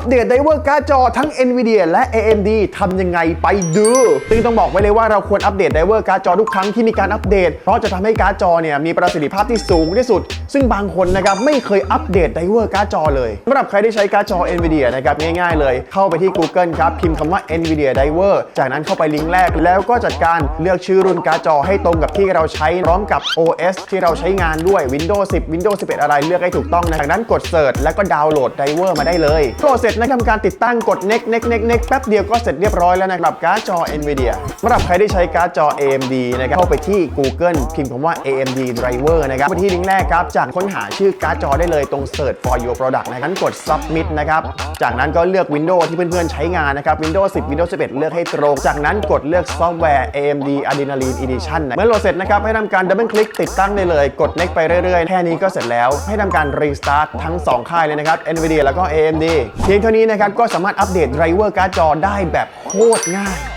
ปเดตไดเวอร์การ์ดจอทั้ง NVIDIA และ AMD ทำยังไงไปดูซึ่งต้องบอกไว้เลยว่าเราควรอัปเดตไดเวอร์การ์ดจอทุกครั้งที่มีการอัปเดต เพราะจะทำให้การ์ดจอเนี่ยมีประสิทธิภาพที่สูงที่สุด ซึ่งบางคนนะครับไม่เคยอัปเดตไดเวอร์การ์ดจอเลยสำหรับใครที่ใช้การ์ดจอ NVIDIA นะครับง่ายๆ เลยเข้าไปที่ Google ครับพิมพ์คำว่า NVIDIA Diver จากนั้นเข้าไปลิงก์แรก แล้วก็จัดการเลือกชื่อรุ่นการ์ดจอให้ตรงกับที่เราใช้พร้อมกับ OS ที่เราใช้งานด้วย Windows 10 Windows 11 อะไรเลือกให้ถูกต้องนะจากนั้นกด Search แล้วก็ดาวน์โหลด Driver มาได้เลยโหลดเสร็จนะครับทำการติดตั้งกด next next next next แป๊บเดียวก็เสร็จเรียบร้อยแล้วนะครับการ์ดจอ NVIDIA สำหรับใครที่ใช้การ์ดจอ AMD นะครับเข้าไปที่ Google พิมพ์คำว่า AMD Driver นะครับไปที่ลิงก์แรกครับจากค้นหาชื่อการ์ดจอได้เลยตรง Search for your product นะครับกด submit นะครับ จากนั้นก็เลือก Windows ที่เพื่อนๆ ใช้งานนะครับ Windows 10 Windows 11 เลือกให้ตรง จากนั้นกดเลือกซอฟต์แวร์ AMD Adrenaline Edition นะเมื่อโหลดเสร็จนะครับ ให้ทำการดับเบิลคลิกติดตั้งได้เลย กด next ไปเรื่อยๆ แค่นี้ก็เสร็จแล้ว ให้ทำการ restart ทั้ง 2 ค่ายเลยนะครับ NVIDIA แล้วก็ AMD เพียงเท่านี้นะครับก็สามารถอัปเดตไดรเวอร์การ์ดจอได้แบบโคตรง่าย